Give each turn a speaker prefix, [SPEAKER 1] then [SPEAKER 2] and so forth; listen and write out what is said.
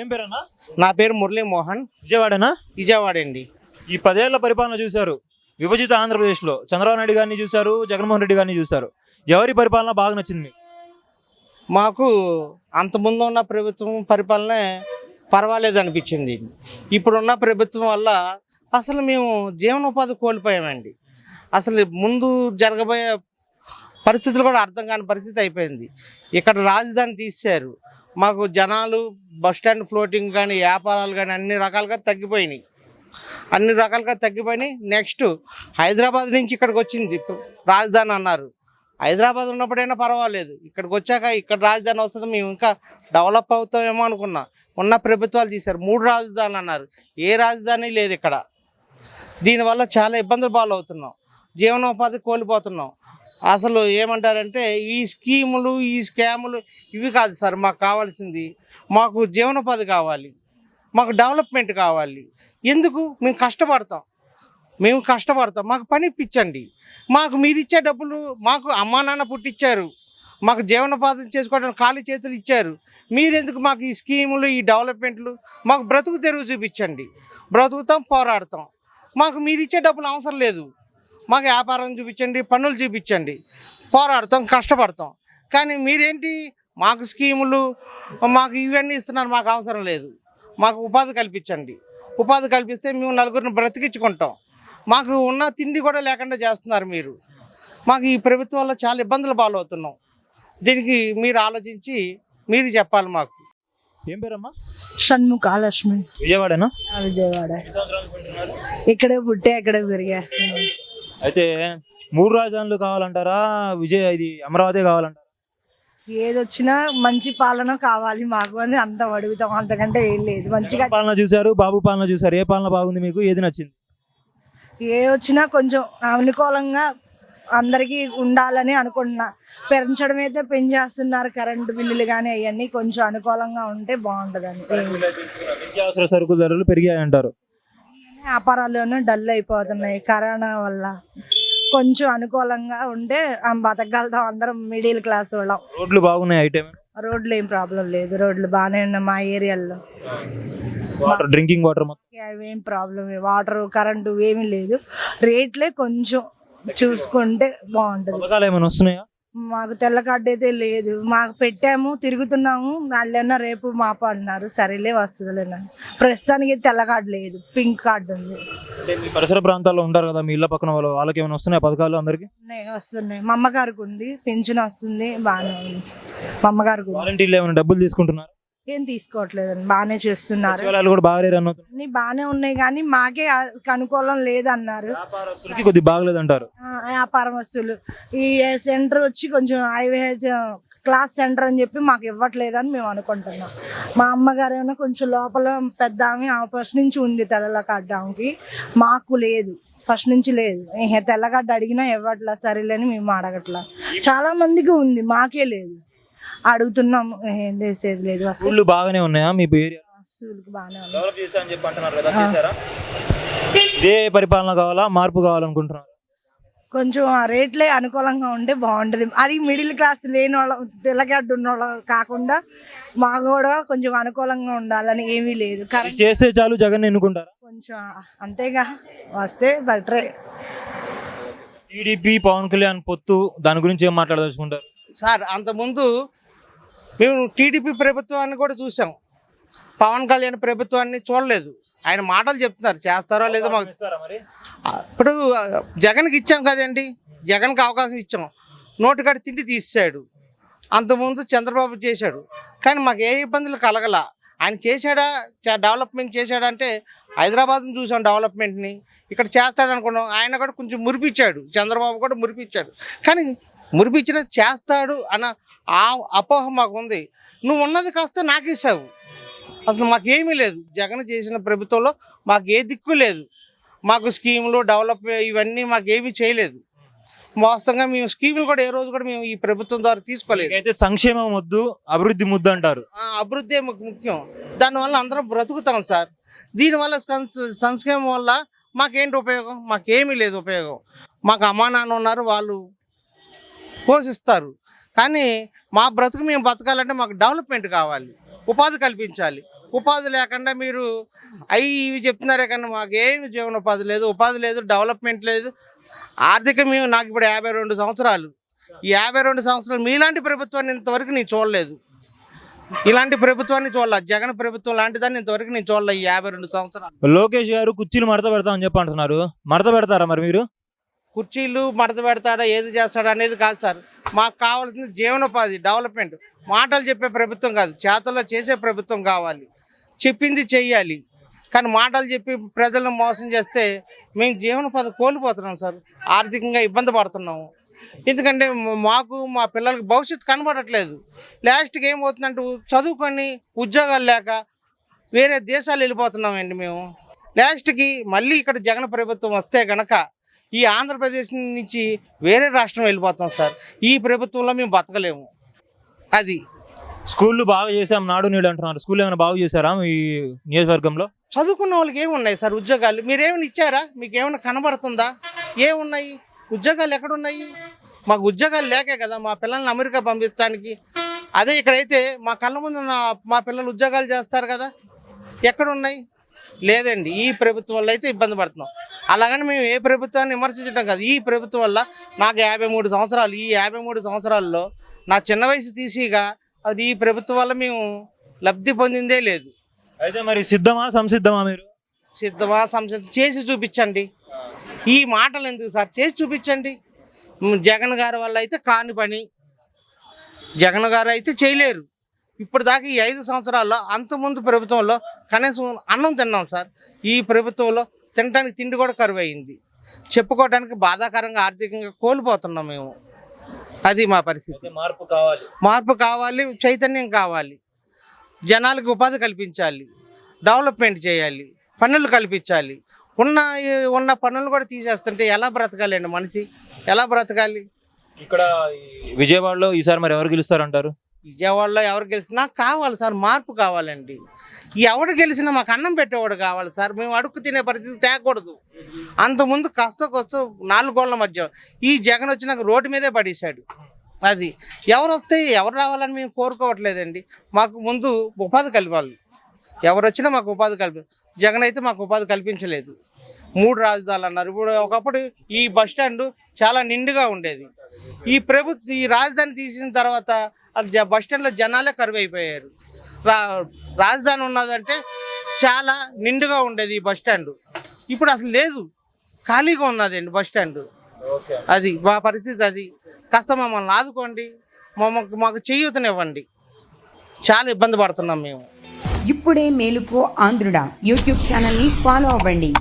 [SPEAKER 1] ఏం పేరన్నా?
[SPEAKER 2] నా పేరు మురళీ మోహన్.
[SPEAKER 1] విజయవాడనా?
[SPEAKER 2] విజయవాడ అండి.
[SPEAKER 1] ఈ పదేళ్ళ పరిపాలన చూశారు. విభజిత ఆంధ్రప్రదేశ్లో చంద్రబాబు నాయుడు గారిని చూశారు జగన్మోహన్ రెడ్డి గారిని చూశారు. ఎవరి పరిపాలన బాగా నచ్చింది మీకు?
[SPEAKER 2] అంతకుముందు ఉన్న ప్రభుత్వం పరిపాలన పర్వాలేదు అనిపించింది. ఇప్పుడున్న ప్రభుత్వం వల్ల అసలు మేము జీవనోపాధి కోల్పోయామండి. అసలు ముందు జరగబోయే పరిస్థితులు కూడా అర్థం కాని పరిస్థితి అయిపోయింది. ఇక్కడ రాజధాని తీశారు మాకు జనాలు బస్ స్టాండ్ ఫ్లోటింగ్ కానీ వ్యాపారాలు కానీ అన్ని రకాలుగా తగ్గిపోయినాయి. అన్ని రకాలుగా తగ్గిపోయినాయి. నెక్స్ట్ హైదరాబాద్ నుంచి ఇక్కడికి వచ్చింది. రాజధాని అన్నారు. హైదరాబాద్ ఉన్నప్పుడైనా పర్వాలేదు. ఇక్కడికి వచ్చాక ఇక్కడ రాజధాని వస్తుంది మేము ఇంకా డెవలప్ అవుతామేమో అనుకున్నా. ఉన్న ప్రభుత్వాలు తీశారు. మూడు రాజధానులు అన్నారు. ఏ రాజధాని లేదు ఇక్కడ. దీనివల్ల చాలా ఇబ్బందులు పాలవుతున్నాం. జీవనోపాధి కోల్పోతున్నాం. అసలు ఏమంటారంటే ఈ స్కీములు ఈ స్కాములు ఇవి కాదు సార్ మాకు కావాల్సింది మాకు జీవనోపాధి కావాలి మాకు డెవలప్మెంట్ కావాలి. ఎందుకు? మేము కష్టపడతాం. మేము కష్టపడతాం. మాకు పని ఇప్పించండి. మాకు మీరు ఇచ్చే డబ్బులు మాకు అమ్మా నాన్న పుట్టించారు మాకు జీవనోపాధి చేసుకోవడానికి ఖాళీ చేతులు ఇచ్చారు. మీరెందుకు మాకు ఈ స్కీములు ఈ డెవలప్మెంట్లు? మాకు బ్రతుకు తెరువు చూపించండి. బ్రతుకుతాం పోరాడతాం. మాకు మీరు ఇచ్చే డబ్బులు అవసరం లేదు. మాకు వ్యాపారం చూపించండి పన్నులు చూపించండి. పోరాడతాం కష్టపడతాం. కానీ మీరేంటి? మాకు స్కీములు మాకు ఇవన్నీ ఇస్తున్నారు మాకు అవసరం లేదు. మాకు ఉపాధి కల్పించండి. ఉపాధి కల్పిస్తే మేము నలుగురిని బ్రతికించుకుంటాం. మాకు ఉన్న తిండి కూడా లేకుండా చేస్తున్నారు మీరు. మాకు ఈ ప్రభుత్వం వల్ల చాలా ఇబ్బందులు పాలవుతున్నాం. దీనికి మీరు ఆలోచించి మీరు చెప్పాలి మాకు.
[SPEAKER 1] ఏం పేరమ్మా?
[SPEAKER 3] షణ్ముఖాలక్ష్మి
[SPEAKER 1] విజయవాడనా?
[SPEAKER 3] విజయవాడ. ఇక్కడే పుట్టే ఇక్కడే పెరిగా.
[SPEAKER 1] అయితే మూడు రాజధానులు కావాలంటారా? విజయ్ ఇది అమరావతి కావాలంటారా?
[SPEAKER 3] ఏదొచ్చినా మంచి పాలన కావాలి మాకు అని అంత అడుగుతాం. అంతకంటే ఏం లేదు. మంచిగా
[SPEAKER 1] పాలన చూశారు? బాబు పాలన చూశారు. ఏ పాలన బాగుంది మీకు? ఏది నచ్చింది?
[SPEAKER 3] ఏ వచ్చినా కొంచెం అనుకూలంగా అందరికీ ఉండాలని అనుకుంటున్నా. పెంచడం అయితే పెంచేస్తున్నారు. కరెంటు బిల్లులు కానీ అవన్నీ కొంచెం అనుకూలంగా ఉంటే బాగుంటుంది
[SPEAKER 1] నిత్యావసర సరుకుల ధరలు పెరిగాయంటారు.
[SPEAKER 3] వ్యాపారాల్లోనూ డల్ అయిపోతున్నాయి. కరోనా వల్ల కొంచెం అనుకూలంగా ఉంటే బతకగలుగుతాం అందరం మిడిల్ క్లాస్ వాళ్ళం.
[SPEAKER 1] రోడ్లు బాగున్నాయి ఐటమ్
[SPEAKER 3] రోడ్లు ఏం ప్రాబ్లం లేదు. రోడ్లు బాగానే ఉన్నాయి మా ఏరియాలో.
[SPEAKER 1] వాటర్ డ్రింకింగ్ వాటర్
[SPEAKER 3] అవేం ప్రాబ్లం వాటర్ కరెంటు ఏమీ లేదు. రేట్లే కొంచెం చూసుకుంటే బాగుంటుంది.
[SPEAKER 1] ఏమైనా వస్తున్నాయా?
[SPEAKER 3] మాకు తెల్ల కార్డు అయితే లేదు. మాకు పెట్టాము తిరుగుతున్నాము. వాళ్ళన్నా రేపు మాప అన్నారు. సరేలే వస్తుందిలేనా ప్రస్తుతానికి తెల్ల కార్డు లేదు. పింక్ కార్డు ఉంది.
[SPEAKER 1] అంటే మీ పరిసర ప్రాంతాల్లో ఉంటారు కదా మీ ఇళ్ళ పక్కన వాళ్ళు వాళ్ళకి ఏమైనా వస్తున్నాయి పథకాలు అందరికి?
[SPEAKER 3] వస్తున్నాయి. మా అమ్మగారికి ఉంది. పెన్షన్ వస్తుంది బాగానే ఉంది. మా అమ్మగారికి
[SPEAKER 1] వాలంటీర్లు ఏమైనా డబ్బులు తీసుకుంటున్నారు?
[SPEAKER 3] ఏం తీసుకోవట్లేదండి. బాగానే చేస్తున్నారు.
[SPEAKER 1] సచివాలయాలు కూడా బాగా రన్ అవుతున్నాయి.
[SPEAKER 3] అన్ని బాగానే ఉన్నాయి కానీ మాకే ఆ- అనుకూలం లేదన్నారు.
[SPEAKER 1] వ్యాపారస్తులకి బాగలేదు అంటారు
[SPEAKER 3] ఆ, వ్యాపారం వస్తువులు. ఈ సెంటర్ వచ్చి కొంచెం హైవే క్లాస్ సెంటర్ అని చెప్పి మాకు ఇవ్వట్లేదని మేము అనుకుంటున్నాం. మా అమ్మగారు ఏమైనా కొంచెం లోపల పెద్ద ఆమె ఆమె ఫస్ట్ నుంచి ఉంది తెల్లగడ్డ ఆమెకి. మాకు లేదు. ఫస్ట్ నుంచి లేదు. తెల్లగడ్డ అడిగినా ఇవ్వట్లా సరేలేని మేము అడగట్లా. చాలా మందికి ఉంది మాకే లేదు. అడుగుతున్నాం. ఏం చేసేది లేదు.
[SPEAKER 1] స్కూళ్ళు బాగానే ఉన్నాయా? మీ ఏరియా
[SPEAKER 3] వస్తువులకి బాగానే ఉంది
[SPEAKER 1] డెవలప్ చేశా అని చెప్పి అంటున్నారు కదా చేశారా? ఇదే పరిపాలన కావాలా? మార్పు కావాలనుకుంటున్నారు?
[SPEAKER 3] కొంచెం ఆ రేట్లే అనుకూలంగా ఉంటే బాగుంటుంది. అది మిడిల్ క్లాస్ లేని వాళ్ళ తెల్లగడ్డ ఉన్న వాళ్ళ కాకుండా మాకు కూడా కొంచెం అనుకూలంగా ఉండాలని ఏమీ లేదు. కరెంట్
[SPEAKER 1] చేస్తే చాలు జగన్ ఎన్నుకుంటారా?
[SPEAKER 3] కొంచెం అంతేగా. వస్తే బెటరే.
[SPEAKER 1] టీడీపీ పవన్ కళ్యాణ్ పొత్తు దాని గురించి ఏం మాట్లాడదలుచుకుంటారు?
[SPEAKER 2] సార్ అంతకుముందు మేము టీడీపీ ప్రభుత్వాన్ని కూడా చూసాం పవన్ కళ్యాణ్ ప్రభుత్వాన్ని చూడలేదు. ఆయన మాటలు చెప్తున్నారు. చేస్తారో లేదో మాకు
[SPEAKER 1] మరి?
[SPEAKER 2] ఇప్పుడు జగన్కి ఇచ్చాం కదండి. జగన్కి అవకాశం ఇచ్చాం. నోటుకాడి తిండి తీసాడు అంతకుముందు చంద్రబాబు చేశాడు. కానీ మాకు ఏ ఇబ్బందులు కలగల. ఆయన చేశాడా? డెవలప్మెంట్ చేశాడంటే హైదరాబాద్ని చూసాం డెవలప్మెంట్ని. ఇక్కడ చేస్తాడు అనుకున్నాం ఆయన కూడా కొంచెం మురిపించాడు. చంద్రబాబు కూడా మురిపించాడు. కానీ మురిపించిన చేస్తాడు అన్న ఆ అపోహ మాకు ఉంది నువ్వు ఉన్నది కాస్త నాకు ఇస్తావు అసలు మాకేమీ లేదు. జగన్ చేసిన ప్రభుత్వంలో మాకు ఏ దిక్కు లేదు. మాకు స్కీములు డెవలప్ ఇవన్నీ మాకు ఏమీ చేయలేదు. వాస్తవంగా మేము స్కీములు కూడా ఏ రోజు కూడా మేము ఈ ప్రభుత్వం ద్వారా తీసుకోలేదు.
[SPEAKER 1] అయితే సంక్షేమం వద్దు అభివృద్ధి ముద్దు అంటారు.
[SPEAKER 2] ఆ అభివృద్ధి ముఖ్యం. దానివల్ల అందరం బ్రతుకుతాం సార్. దీనివల్ల సంక్షేమం వల్ల మాకేంటి ఉపయోగం? మాకేమీ లేదు ఉపయోగం. మాకు అమ్మా నాన్న ఉన్నారు వాళ్ళు పోషిస్తారు. కానీ మా బ్రతుకు మేము బతకాలంటే మాకు డెవలప్మెంట్ కావాలి. ఉపాధి కల్పించాలి. ఉపాధి లేకుండా మీరు అవి ఇవి చెప్తున్నారే కానీ మాకు ఏమి జీవనోపాధి లేదు ఉపాధి లేదు డెవలప్మెంట్ లేదు. ఆర్థిక మేము నాకు ఇప్పుడు యాభై రెండు సంవత్సరాలు. ఈ యాభై రెండు సంవత్సరాలు మీలాంటి ప్రభుత్వాన్ని ఇంతవరకు నేను చూడలేదు. ఇలాంటి ప్రభుత్వాన్ని చూడాల. జగన్ ప్రభుత్వం లాంటిదాన్ని ఇంతవరకు నేను చూడలేదు ఈ యాభై రెండు సంవత్సరాలు.
[SPEAKER 1] లోకేష్ గారు కుర్చీలు మడత పెడతామని చెప్పి అంటున్నారు. మడత పెడతారా మరి మీరు?
[SPEAKER 2] కుర్చీలు మడత పెడతాడా ఏది చేస్తాడా అనేది కాదు సార్. మాకు కావాల్సింది జీవనోపాధి డెవలప్మెంట్ మాటలు చెప్పే ప్రభుత్వం కాదు చేతల్లో చేసే ప్రభుత్వం కావాలి. చెప్పింది చెయ్యాలి. కానీ మాటలు చెప్పి ప్రజలను మోసం చేస్తే మేము జీవనోపాధి కోల్పోతున్నాం సార్. ఆర్థికంగా ఇబ్బంది పడుతున్నాము ఎందుకంటే మాకు మా పిల్లలకి భవిష్యత్తు కనబడట్లేదు. లాస్ట్కి ఏమవుతుందంటే చదువుకొని ఉద్యోగాలు లేక వేరే దేశాలు వెళ్ళిపోతున్నామండి మేము. లాస్ట్కి మళ్ళీ ఇక్కడ జగన్ ప్రభుత్వం వస్తే గనక ఈ ఆంధ్రప్రదేశ్ నుంచి వేరే రాష్ట్రం వెళ్ళిపోతాం సార్. ఈ ప్రభుత్వంలో మేము బతకలేము. అది.
[SPEAKER 1] స్కూళ్ళు బాగా చేసాం నాడు నేడు అంటున్నారు. స్కూల్ ఏమైనా బాగా చేశారా మీ నియోజకవర్గంలో?
[SPEAKER 2] చదువుకున్న వాళ్ళకి ఏమున్నాయి సార్ ఉద్యోగాలు? మీరేమైనా ఇచ్చారా? మీకు ఏమైనా కనబడుతుందా? ఏమున్నాయి? ఉద్యోగాలు ఎక్కడున్నాయి? మాకు ఉద్యోగాలు లేకే కదా మా పిల్లల్ని అమెరికా పంపించడానికి. అదే ఇక్కడైతే మా కళ్ళ ముందు మా పిల్లలు ఉద్యోగాలు చేస్తారు కదా. ఎక్కడున్నాయి? లేదండి ఈ ప్రభుత్వం వల్ల అయితే ఇబ్బంది పడుతున్నాం. అలాగని మేము ఏ ప్రభుత్వాన్ని విమర్శించడం కాదు. ఈ ప్రభుత్వం వల్ల నాకు యాభై మూడు సంవత్సరాలు ఈ యాభై మూడు సంవత్సరాల్లో నా చిన్న వయసు తీసిగా అది ఈ ప్రభుత్వం వల్ల మేము లబ్ధి పొందిందే లేదు.
[SPEAKER 1] అయితే మరి సిద్ధమా సంసిద్ధమా మీరు?
[SPEAKER 2] సిద్ధమా సంసిద్ధం చేసి చూపించండి. ఈ మాటలు ఎందుకు సార్? చేసి చూపించండి. జగన్ గారి వల్ల అయితే కాని పని. జగన్ గారు అయితే చేయలేరు. ఇప్పుడు దాకా ఈ ఐదు సంవత్సరాల్లో అంతకుముందు ప్రభుత్వంలో కనీసం అన్నం తిన్నాం సార్. ఈ ప్రభుత్వంలో తినడానికి తిండి కూడా కరువు అయింది చెప్పుకోవడానికి బాధాకరంగా ఆర్థికంగా కోల్పోతున్నాం మేము. అది మా పరిస్థితి.
[SPEAKER 1] మార్పు కావాలి.
[SPEAKER 2] మార్పు కావాలి చైతన్యం కావాలి. జనాలకు ఉపాధి కల్పించాలి. డెవలప్మెంట్ చేయాలి. పన్నులు కల్పించాలి. ఉన్న ఉన్న పన్నులు కూడా తీసేస్తుంటే ఎలా బ్రతకాలండి మనిషి? ఎలా బ్రతకాలి?
[SPEAKER 1] ఇక్కడ విజయవాడలో ఈసారి మరి ఎవరు గెలుస్తారంటారు?
[SPEAKER 2] విజయవాడలో ఎవరు గెలిచినా కావాలి సార్ మార్పు కావాలండి. ఎవడు గెలిచినా మాకు అన్నం పెట్టేవాడు కావాలి సార్. మేము అడుక్కు తినే పరిస్థితి తేకూడదు. అంతకుముందు కష్ట కొస్త నాలుగు గోళ్ళ మధ్య ఈ జగన్ వచ్చినాక రోడ్డు మీదే పడేశాడు. అది ఎవరు వస్తే ఎవరు రావాలని మేము కోరుకోవట్లేదండి. మాకు ముందు ఉపాధి కలపాలి. ఎవరు వచ్చినా మాకు ఉపాధి కల్పి జగన్ అయితే మాకు ఉపాధి కల్పించలేదు. మూడు రాజధానులు అన్నారు. ఇప్పుడు ఒకప్పుడు ఈ బస్ స్టాండ్ చాలా నిండుగా ఉండేది. ఈ ప్రభుత్వ ఈ రాజధాని తీసిన తర్వాత అది బస్ స్టాండ్లో జనాలే కరువు అయిపోయారు రా రాజధాని ఉన్నదంటే చాలా నిండుగా ఉండేది ఈ బస్ స్టాండ్. ఇప్పుడు అసలు లేదు. ఖాళీగా ఉన్నదండి బస్ స్టాండ్. అది మా పరిస్థితి అది. కాస్త మమ్మల్ని ఆదుకోండి. మమ్మల్ని మాకు చేయూతనివ్వండి. చాలా ఇబ్బంది పడుతున్నాం మేము.
[SPEAKER 4] ఇప్పుడే మేలుకో ఆంధ్రుడా. యూట్యూబ్ ఛానల్ని ఫాలో అవ్వండి.